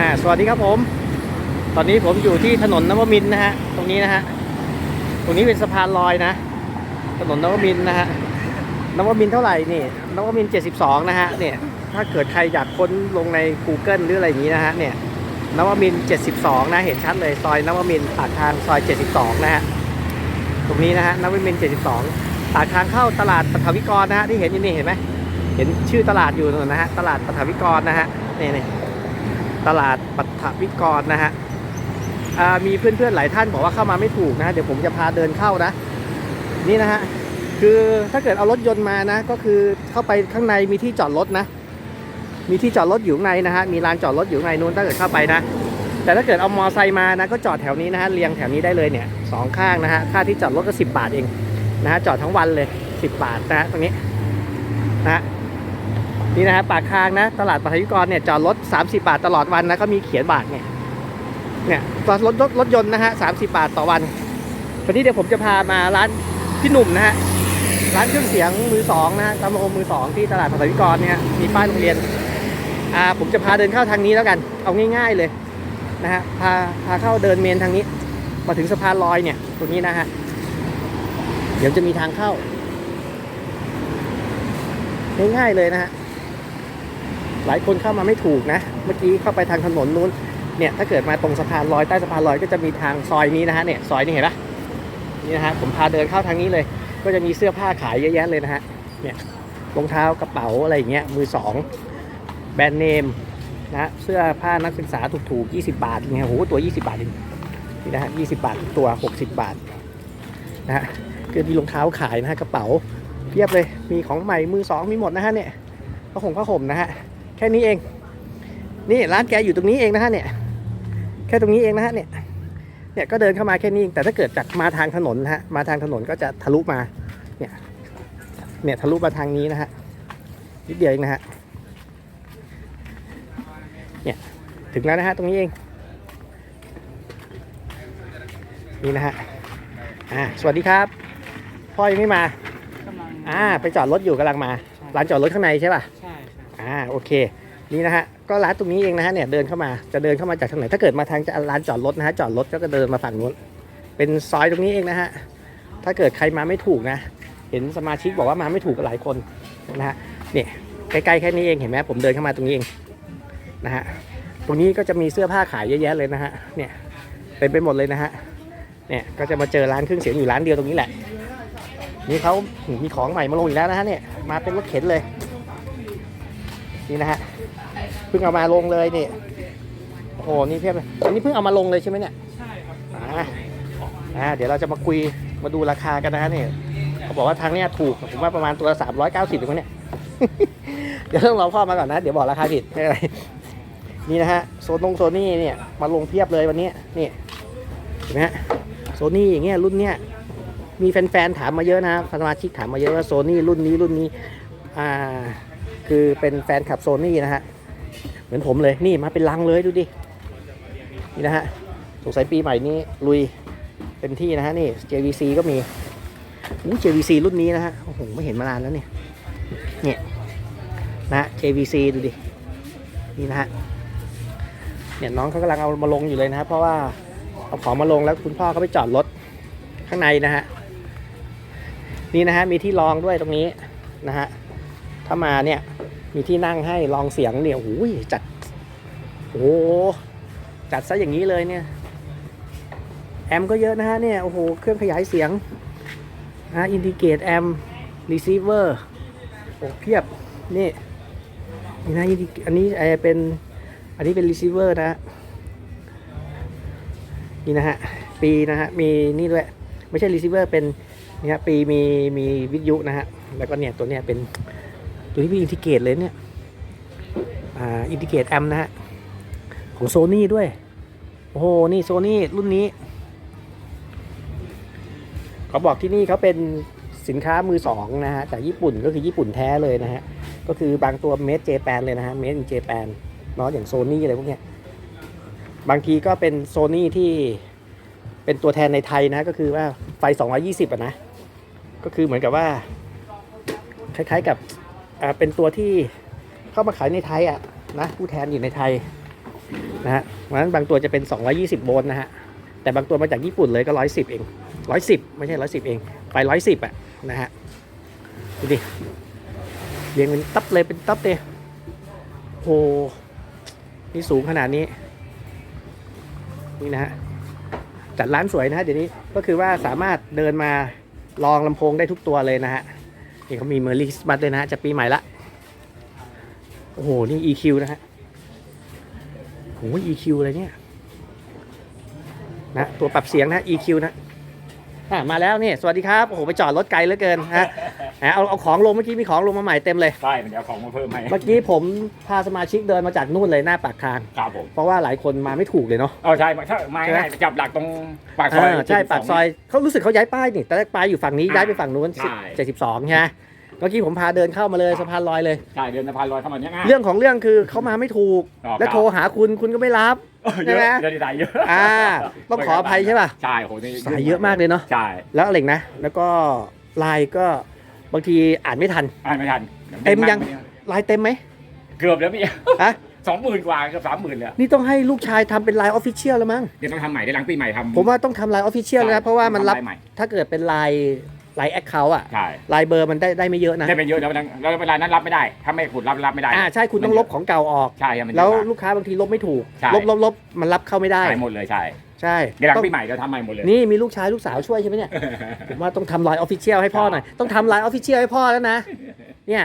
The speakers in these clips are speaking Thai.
อ่าสวัสดีครับผม ตอนนี้ผมอยู่ที่ถนนนวมินนะฮะ ตรงนี้นะฮะ ตรงนี้เป็นสะพานลอยนะ ถนนนวมินนะฮะ นวมินเท่าไหร่นี่ นวมิน 72 นะฮะ เนี่ย ถ้าเกิดใครอยากค้นลงใน Google หรืออะไรอย่างนี้นะฮะ เนี่ย นวมิน 72 นะ เห็นชัดเลย ซอยนวมินปากทางซอย 72 นะฮะ ตรงนี้นะฮะ นวมิน 72 ปากทางเข้าตลาดปฐวิกรนะฮะ ที่เห็นอยู่นี่เห็นไหมเห็นชื่อตลาดอยู่นะฮะ ตลาดปฐวิกรนะฮะ นี่นี่ ตลาดปัทวิกรนะฮะมีเพื่อนๆหลายท่านบอกว่าเข้ามาไม่ถูกนะเดี๋ยวผมจะพาเดินเข้านะ นี่นะฮะคือถ้าเกิดเอารถยนต์มานะ ก็คือเข้าไปข้างในมีที่จอดรถนะ มีที่จอดรถอยู่ในนะฮะมีลานจอดรถอยู่ในนู้นถ้าเกิดเข้าไปนะ แต่ถ้าเกิดเอามอไซค์มานะ ก็จอดแถวนี้นะฮะเรียงแถวนี้ได้เลยเนี่ยสองข้างนะฮะค่าที่จอดรถก็ 10 บาทเองนะฮะจอดทั้งวันเลย 10 บาทนะฮะตรงนี้นะฮะ นี่นะฮะปากทางนะ ตลาดปฐวิกรเนี่ยจอดรถ 30 บาทตลอดวันนะเขามีเขียนบาทเนี่ยเนี่ยตอนรถรถรถยนต์นะฮะ30บาทต่อวัน วันนี้เดี๋ยวผมจะพามาร้านพี่หนุ่มนะฮะร้านเครื่องเสียงมือสองนะฮะตำโอมือสองที่ตลาดปฐวิกรเนี่ยมีป้ายโรงเรียนอ่าผมจะพาเดินเข้าทางนี้แล้วกัน เอาง่าย ๆเลยนะฮะพาพาเข้าเดินเมนทางนี้ มาถึงสะพานลอยเนี่ยตรงนี้นะฮะเดี๋ยวจะมีทางเข้า ง่ายๆเลยนะฮะ หลายคนเข้ามาไม่ถูกนะ เมื่อกี้เข้าไปทางถนนนู้น เนี่ยถ้าเกิดมาตรงสะพานลอยใต้สะพานลอยก็จะมีทางซอยนี้นะฮะเนี่ยซอยนี้เห็นปะนี่นะฮะผมพาเดินเข้าทางนี้เลย ก็จะมีเสื้อผ้าขายเยอะแยะเลยนะฮะเนี่ยรองเท้ากระเป๋าอะไรอย่างเงี้ยมือสองแบรนด์เนมนะเสื้อผ้านักศึกษาถูกๆ20 บาทเนี่ยโหตัว 20 บาทเองนี่นะฮะ20 บาทตัว 60 บาทนะฮะคือมีรองเท้าขายนะฮะกระเป๋าเพียบเลยมีของใหม่มือสองมีหมดนะฮะเนี่ยผ้าห่มผ้าห่มนะฮะ ค่นี้เอง นี่ร้านแกอยู่ตรงนี้เองนะฮะเนี่ย แค่ตรงนี้เองนะฮะเนี่ย เนี่ยก็เดินเข้ามาแค่นี้เอง แต่ถ้าเกิดจากมาทางถนนนะฮะ มาทางถนนก็จะทะลุมา เนี่ย เนี่ยทะลุมาทางนี้นะฮะ นิดเดียวเองนะฮะ เนี่ย ถึงแล้วนะฮะตรงนี้เอง นี่นะฮะ อ่า สวัสดีครับ พ่อยังไม่มากำลังอ่า ไปจอดรถอยู่กำลังมา ร้านจอดรถข้างในใช่ป่ะใช่ใช่อ่า โอเค นี่นะฮะ ก็ร้านตรงนี้เองนะฮะเนี่ยเดินเข้ามา จะเดินเข้ามาจากทางไหน ถ้าเกิดมาทางจะร้านจอดรถนะฮะ จอดรถก็จะเดินมาฝั่งนู้น เป็นซอยตรงนี้เองนะฮะ ถ้าเกิดใครมาไม่ถูกนะ เห็นสมาชิกบอกว่ามาไม่ถูกกันหลายคนนะฮะ เนี่ยใกล้ๆแค่นี้เอง เห็นไหมผมเดินเข้ามาตรงนี้เองนะฮะ ตรงนี้ก็จะมีเสื้อผ้าขายเยอะแยะเลยนะฮะ เนี่ยเต็มไปหมดเลยนะฮะ เนี่ยก็จะมาเจอร้านเครื่องเสียงอยู่ร้านเดียวตรงนี้แหละนี่เขามีของใหม่มาลงอีกแล้วนะฮะเนี่ย มาเป็นรถเข็นเลย นี่นะฮะเพิ่งเอามาลงเลยนี่โอ้โหนี่เพียบเลยอันนี้เพิ่งเอามาลงเลยใช่ไหมเนี่ยใช่ครับอ่าเดี๋ยวเราจะมาคุยมาดูราคากันนะฮะเนี่ยเขาบอกว่าทางเนี้ยถูกผมว่าประมาณตัวละสามร้อยเก้าสิบถึงเนี่ยเดี๋ยวต้องรอพ่อมาก่อนนะ เดี๋ยวบอกราคาผิดไม่เป็นไรนี่นะฮะโซนงโซนี่เนี่ยมาลงเพียบเลยวันนี้นี่เห็นไหมฮะโซนี่อย่างเงี้ยรุ่นเนี้ยมีแฟนๆถามมาเยอะนะสมาชิกถามมาเยอะว่าโซนี่รุ่นนี้รุ่นนี้อ่า คือเป็นแฟนคลับโซนี่นะฮะ เหมือนผมเลยนี่มาเป็นลังเลยดูดิ นี่นะฮะสงสัยปีใหม่นี้ลุยเต็มที่นะฮะนี่ JVC ก็มีอู้ JVC รุ่นนี้นะฮะโอ้โหไม่เห็นมานานแล้วเนี่ยเนี่ยนะฮะ JVC ดูดินี่นะฮะเนี่ยน้องเขากำลังเอามาลงอยู่เลยนะครับเพราะว่าเอาของมาลงแล้วคุณพ่อเขาไปจอดรถข้างในนะฮะนี่นะฮะมีที่รองด้วยตรงนี้นะฮะถ้ามาเนี่ย มีที่นั่งให้ลองเสียงเนี่ยโอ้ยจัดโอ้จัดซะอย่างนี้เลยเนี่ยแอมก็เยอะนะฮะเนี่ยโอ้โหเครื่องขยายเสียงนะอินดิเกตแอมรีเซิเวอร์โอ้เพียบนี่นี่นะอันนี้ไอเป็นอันนี้เป็นรีเซิเวอร์นะฮะนี่นะฮะปีนะฮะมีนี่ด้วยไม่ใช่รีเซิเวอร์เป็นนี่ฮะปีมีมีวิทยุนะฮะแล้วก็เนี่ยตัวเนี้ยเป็น ตัวนี้มีอินทิเกตเลยเนี่ย อ่า อินทิเกตแอมนะฮะ ของโซนี่ด้วย โอ้โห นี่โซนี่รุ่นนี้ เขาบอกที่นี่เขาเป็นสินค้ามือสองนะฮะ จากญี่ปุ่นก็คือญี่ปุ่นแท้เลยนะฮะ ก็คือบางตัวเมดเจแปนเลยนะฮะ เมดอินเจแปนเนาะอย่างโซนี่อะไรพวกเนี้ย บางทีก็เป็นโซนี่ที่เป็นตัวแทนในไทยนะ ก็คือว่าไฟ 220อะนะ ก็คือเหมือนกับว่า คล้ายๆกับ เป็นตัวที่เข้ามาขายในไทยอะนะผู้แทนอยู่ในไทยนะฮะเพราะฉะนั้นบางตัวจะเป็น 220 โวลต์นะฮะแต่บางตัวมาจากญี่ปุ่นเลยก็ 110 เอง 110 ไม่ใช่ 110 เอง ไป 110 อะนะฮะดูดิเรียงเป็นตับเลยเป็นตับเลยโอ้โหนี่สูงขนาดนี้ นี่นะฮะจัดร้านสวยนะฮะเดี๋ยวนี้ก็คือว่าสามารถเดินมาลองลำโพงได้ทุกตัวเลยนะฮะ นี่เขามีเมอร์ลี่คริสต์มาสเลยนะฮะจะปีใหม่ละ โอ้โห นี่ EQ นะฮะโอ้ EQ อะไรเนี่ย นะ ตัวปรับเสียงนะ EQ นะ อะมาแล้วนี่สวัสดีครับโอ้โหไปจอดรถไกลเหลือเกินฮะอะเอาเอาของลงเมื่อกี้มีของลงมาใหม่เต็มเลย ใช่มันเดี๋ยวเอาของมาเพิ่มให้เมื่อกี้ผมพาสมาชิกเดินมาจากนู่นเลยหน้าปากทาง ครับผมเพราะว่าหลายคนมาไม่ถูกเลยเนาะเออใช่มาถ้ามาใช่ไหมง่ายๆจับหลักตรงปากซอยอ่าใช่ปากซอยเขารู้สึกเขาย้ายป้ายนี่ตอนแรกป้ายอยู่ฝั่งนี้ย้ายไปฝั่งนู้นใช่เจ็ดสิบสองใช่ไหมเมื่อกี้ผมพาเดินเข้ามาเลยสะพานลอยเลยใช่เดินสะพานลอยเข้ามาเนี้ยง่ายเรื่องของเรื่องคือเขามาไม่ถูกอ๋อแล้วโทรหาคุณคุณก็ไม่รับเออ ใช่ไหมเยอะเยอะดีใจเยอะอ่าต้องขออภัยใช่ป่ะใช่โหนี่สายเยอะมากเลยเนาะใช่แล้วอะไรอีกนะ แล้วก็ไลน์ก็บางทีอ่านไม่ทันอ่านไม่ทันเต็มยังไลน์เต็มไหมเกือบแล้วพี่ฮะสองหมื่นกว่าเกือบสามหมื่นเลยนี่ต้องให้ลูกชายทำเป็นไลน์ออฟฟิเชียลแล้วมั้งเดี๋ยวต้องทำใหม่ได้หลังปีใหม่ทำผมว่าต้องทำไลน์ออฟฟิเชียลแล้วนะเพราะว่ามันรับทำลยใหม่ถ้าเกิดเป็นไลน์ ไลน์แอคเคาท์อะใช่ไลน์เบอร์มันได้ได้ไม่เยอะนะได้เป็นเยอะแล้วมันแล้วเวลานั้นรับไม่ได้ถ้าไม่ขุดรับรับไม่ได้อ่าใช่คุณต้องลบของเก่าออกใช่ครับมันเยอะแล้วมากลูกค้าบางทีลบไม่ถูกใช่ลบลบลบมันรับเข้าไม่ได้ใช่หมดเลยใช่ใช่เดี๋ยวหลังต้องปีใหม่เราทำใหม่หมดเลย นี่มีลูกชายลูกสาวช่วยใช่ไหมเนี่ย ผมว่าต้องทำไลน์ออฟฟิเชียลให้พ่อหน่อย ต้องทำไลน์ออฟฟิเชียลให้พ่อแล้วนะ เนี่ย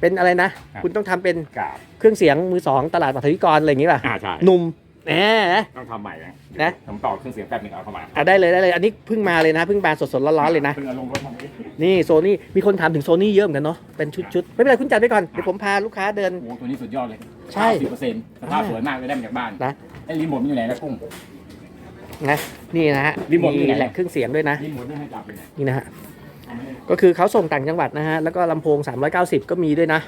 เป็นอะไรนะครับคุณต้องทำเป็นกับเครื่องเสียงมือสองตลาดปัทวิกรอะไรอย่างงี้ป่ะอ่าใช่หนุ่ม แหม ต้องทำใหม่นะนะ ผมต่อเครื่องเสียงแป๊บหนึงเอาเข้ามาอะได้เลยได้เลย อันนี้เพิ่งมาเลยนะเพิ่งมาสดๆร้อนๆเลยนะ เพิ่งเอาลงรถมาเมื่อกี้นี่โซนี่มีคนถามถึงโซนี่เยอะเหมือนกันเนาะเป็นชุดๆ ไม่เป็นไรคุณจัดไปก่อนเดี๋ยวผมพาลูกค้าเดิน โอ้โหตัวนี้สุดยอดเลยใช่สิบเปอร์เซ็นต์สภาพสวยมากเลยได้มาจากบ้านนะ ไอ้รีโมทมันอยู่ไหนนะกุ้ง นะนี่นะฮะรีโมทอยู่ไหน แหลกเครื่องเสียงด้วยนะรีโมทไม่ให้จับเลยนะนี่นะฮะเอาไม่ได้ก็คือเขาส่งต่างจังหวัดนะฮะแล้วก็ลำโพง 390 ก็มีด้วยนะ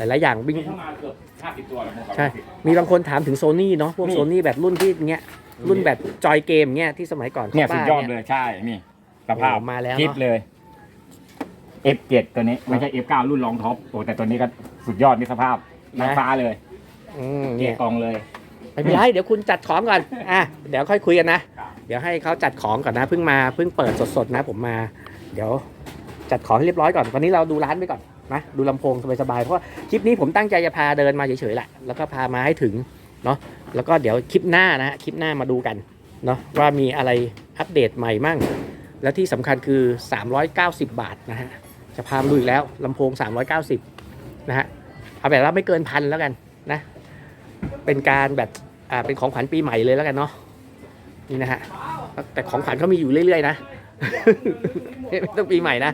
หลายๆอย่างวิ่งมีเข้ามาเกือบห้าสิบตัวแล้วผมใช่ มีบางคนถามถึงโซนี่เนาะพวกโซนี่แบบรุ่นที่เงี้ยรุ่นแบบจอยเกมเงี้ยที่สมัยก่อนเนี่ยสุดยอดป้าเลยใช่นี่สภาพโอ้มาแล้วคลิปเนอะเลย F7 ตัวนี้ไม่ใช่ F9 รุ่นรองท็อปโอ้แต่ตัวนี้ก็สุดยอดนี่สภาพนางฟ้าเลยอืมเกีเนี่ยยร์กองเลย ไม่เป็นไรเดี๋ยวคุณจัดของก่อนอะเดี๋ยวค่อยคุยกันนะ ครับ เดี๋ยวให้เขาจัดของก่อนนะเพิ่งมาเพิ่งเปิดสดๆนะผมมา เดี๋ยวจัดของให้เรียบร้อยก่อนวันนี้เราดูร้านไปก่อน นะดูลำโพงสบายๆเพราะว่าคลิปนี้ผมตั้งใจจะพาเดินมาเฉยๆแหละแล้วก็พามาให้ถึงเนาะแล้วก็เดี๋ยวคลิปหน้านะคลิปหน้ามาดูกันเนาะว่ามีอะไรอัปเดตใหม่มั่ง และที่สำคัญคือ 390 บาทนะฮะจะพามาดูอีกแล้วลำโพง 390นะฮะเอาแบบว่าไม่เกินพันแล้วกันนะ เป็นการแบบอ่าเป็นของขวัญปีใหม่เลยแล้วกันเนาะนี่นะฮะแต่ของขวัญเขามีอยู่เรื่อยๆนะ ไม่ต้องปีใหม่นะ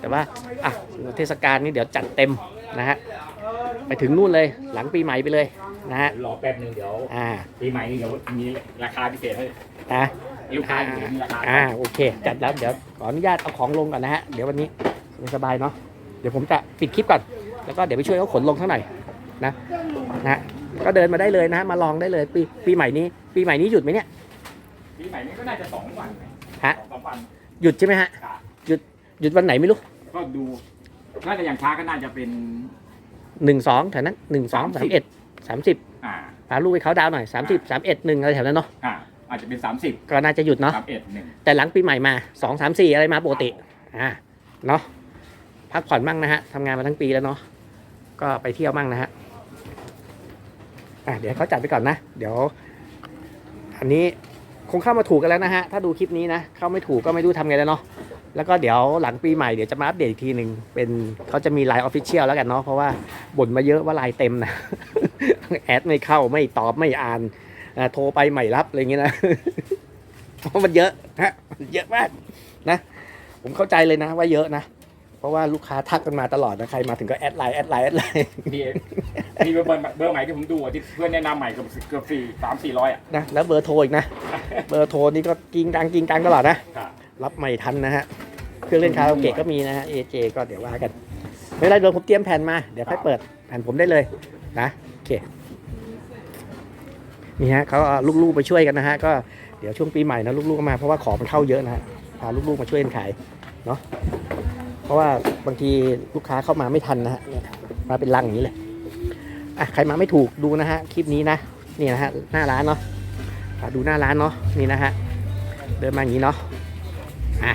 แต่ว่าอะเทศกาลนี้เดี๋ยวจัดเต็มนะฮะไปถึงนู่นเลยหลังปีใหม่ไปเลยนะฮะรอแป๊บหนึงเดี๋ยวอ่าปีใหม่นี่เดี๋ยวมีราคาพิเศษให้นะลูกค้าอยู่มีราคาอ่าโอเค จัดแล้วเดี๋ยวขออนุญาตเอาของลงก่อนนะฮะเดี๋ยววันนี้สบายๆเนาะเดี๋ยวผมจะปิดคลิปก่อนแล้วก็เดี๋ยวไปช่วยเขาขนลงเท่าไหร่อยนะนะก็เดินมาได้เลยนะฮะมาลองได้เลยปีปีใหม่นี้ ปีใหม่นี้หยุดไหมเนี่ยปีใหม่นี้ก็น่าจะสองวันฮะสองวัน หยุดใช่ไหมฮะ ครับหยุดวันไหนไม่รู้ก็ดูน่าจะอย่างช้าก็น่าจะเป็น หนึ่งสองแถวนั้นหนึ่งสองสามเอ็ดสามสิบอ่า พาลูกไปเขาดาวน์หน่อยสามสิบสามเอ็ดหนึ่งอะไรแถวนั้นเนาะอ่า อาจจะเป็นสามสิบก็น่าจะหยุดเนาะ สามเอ็ดหนึ่งแต่หลังปีใหม่มาสองสามสี่อะไรมาปกติ อ่าเนาะพักผ่อนมั่งนะฮะทำงานมาทั้งปีแล้วเนาะก็ไปเที่ยวมั่งนะฮะอะเดี๋ยวเขาจัดไปก่อนนะ เดี๋ยว อันนี้ คงเข้ามาถูกกันแล้วนะฮะ ถ้าดูคลิปนี้นะ เข้าไม่ถูกก็ไม่รู้ทำไงแล้วเนาะ แล้วก็เดี๋ยวหลังปีใหม่เดี๋ยวจะมาอัปเดตอีกทีหนึ่งเป็นเขาจะมีไลน์ออฟฟิเชียลแล้วกันเนาะ เพราะว่าบ่นมาเยอะว่าไลน์เต็มนะ แอดไม่เข้าไม่ตอบไม่อ่านอ่าโทรไปไม่รับอะไรอย่างเงี้ยนะ เพราะมันเยอะฮะมันเยอะมากนะ ผมเข้าใจเลยนะว่าเยอะนะ เพราะว่าลูกค้าทักกันมาตลอดนะใครมาถึงก็แอดไลน์แอดไลน์แอดไลน์ มีมีเบอร์เบอร์เบอร์ใหม่ที่ผมดูอะที่เพื่อนแนะนำใหม่เกือบเกือบสี่สามสี่ร้อยอะ นะแล้วเบอร์โทรอีกนะ เบอร์โทรนี่ก็กิงกังกิงกังตลอดนะ ครับรับไม่ทันนะฮะ เครื่องเล่นคาราโอเกะก็มีนะฮะ AJ ก็เดี๋ยวว่ากัน ไม่เป็นไรเดี๋ยวผมเตรียมแผ่นมา เดี๋ยวค่อยเปิดแผ่นผมได้เลยนะโอเค นี่ฮะเขาเอาลูกๆไปช่วยกันนะฮะ ก็เดี๋ยวช่วงปีใหม่นะลูกๆก็มาเพราะว่าของมันเข้าเยอะนะฮะ พาลูกๆมาช่วยกันขายเนาะ เพราะว่าบางทีลูกค้าเข้ามาไม่ทันนะฮะเนี่ยมาเป็นลังอย่างนี้เลย อะใครมาไม่ถูกดูนะฮะคลิปนี้นะนี่นะฮะหน้าร้านเนาะอะ ดูหน้าร้านเนาะนี่นะฮะเดินมาอย่างนี้เนาะอะ